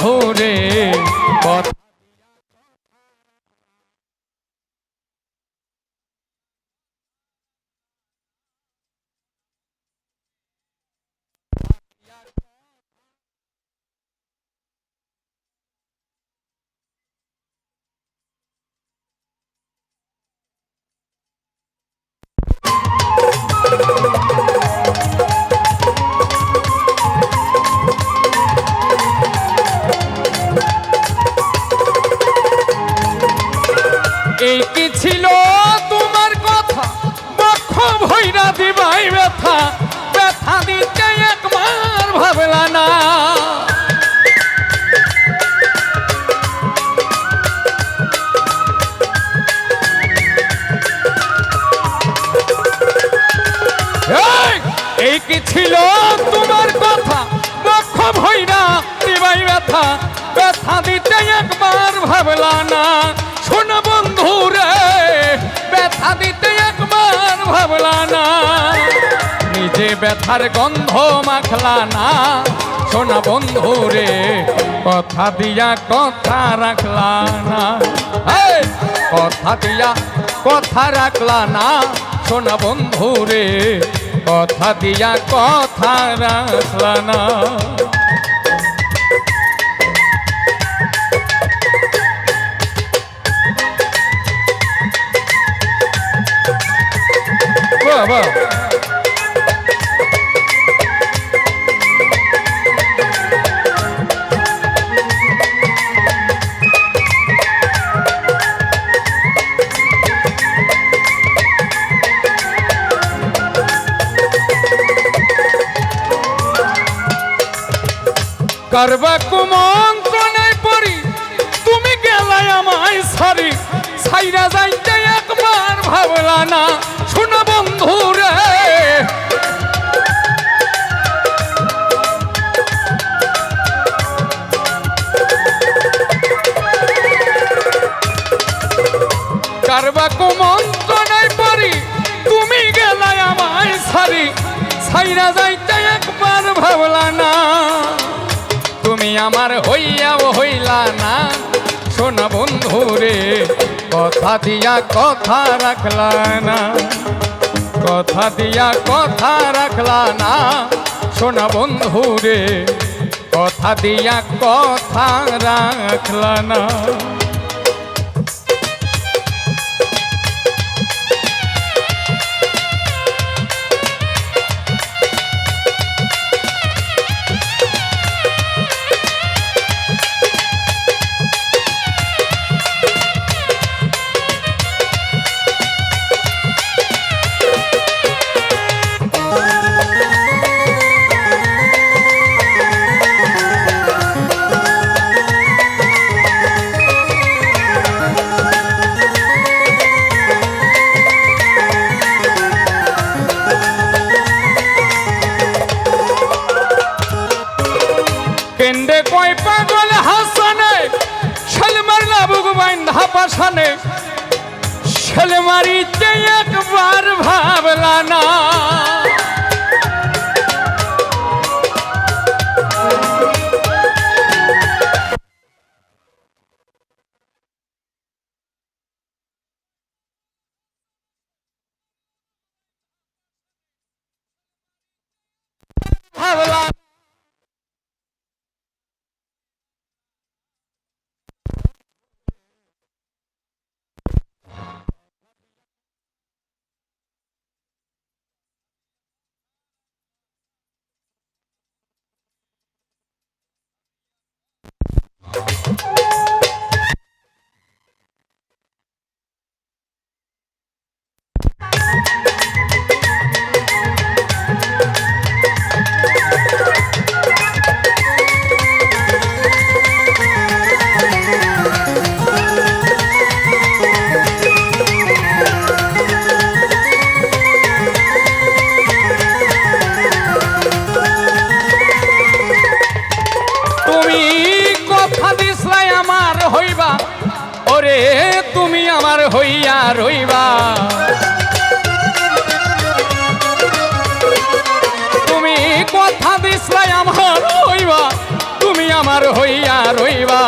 বন্ধু রে কথা ছিল তোমার কথা। বক্ষ ভৈরা দিবাই ব্যথা। ব্যথা দিতে একবার ভাবলা না। শোন বন্ধু রে, ব্যথা দিতে একবার ভাবলা না। নিজে ব্যথার গন্ধ মাখলা না। শোনা বন্ধু রে, কথা দিয়া কথা রাখলা না। কথা দিয়া কথা রাখলা না। শোনা বন্ধু রে কথা দিয়া কথা রাখলা না। বাহ করবা কুমন্ত্রণায় পড়ি। তুমি গেলাই আমায় সারি। সাইরা যাইতে একবার ভাবলা না। শোনা বন্ধু রে কারবা কুমন্ত্রণায় পড়ি। তুমি গেলাই আমায় সারি। সাইরা যাইতে আমার হইয়াও হইলা না। শোনা বন্ধু রে, কথা দিয়া কথা রাখলা না। কথা দিয়া কথা রাখলা না। শোনা বন্ধু রে, কথা দিয়া কথা রাখলা না। কেন্দ্রে কয় পাগল হাসানে ছেলেমার লাবুক বাইন্ধা পাশানে। ছেলেমারিতে একবার ভাবলা না। রইবা। তুমি কথা দিসলাই আমার হইবা তুমি আমার হইয়া রইবা।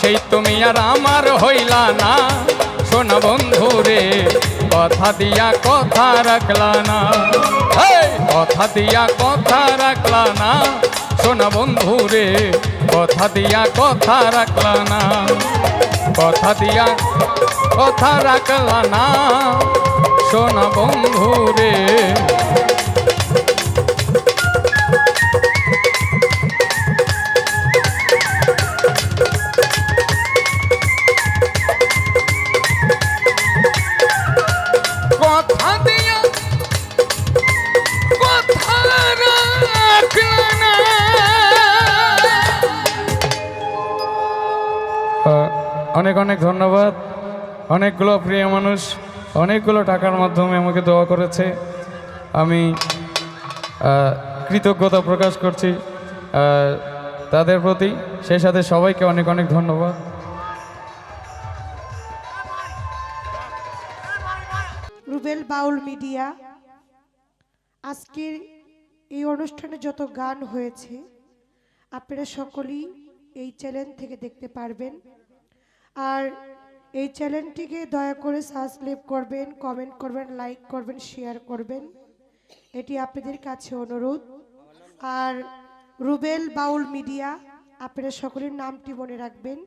সেই তুমি আর আমার হইলা না। শোন বন্ধু রে, কথা দিয়া কথা রাখলা না। কথা দিয়া কথা রাখলা না। শোন বন্ধু রে, কথা দিয়া কথা রাখলা না। কথা দিয়া কথা রাখলা না শোন বন্ধু রে অনেক অনেক ধন্যবাদ। অনেকগুলো প্রিয় মানুষ, অনেকগুলো টাকার মাধ্যমে আমাকে দোয়া করেছে। আমি কৃতজ্ঞতা প্রকাশ করছি তাদের প্রতি। সেই সাথে সবাইকে অনেক অনেক ধন্যবাদ। রুবেল বাউল মিডিয়া, আজকের এই অনুষ্ঠানে যত গান হয়েছে, আপনারা সকলেই এই চ্যানেল থেকে দেখতে পারবেন। আর এই চ্যানেলটিকে দয়া করে সাবস্ক্রাইব করবেন কমেন্ট করবেন লাইক করবেন শেয়ার করবেন। এটি আপনাদের কাছে অনুরোধ। আর রুবেল বাউল মিডিয়া, আপনারা সকলের নামটি মনে রাখবেন।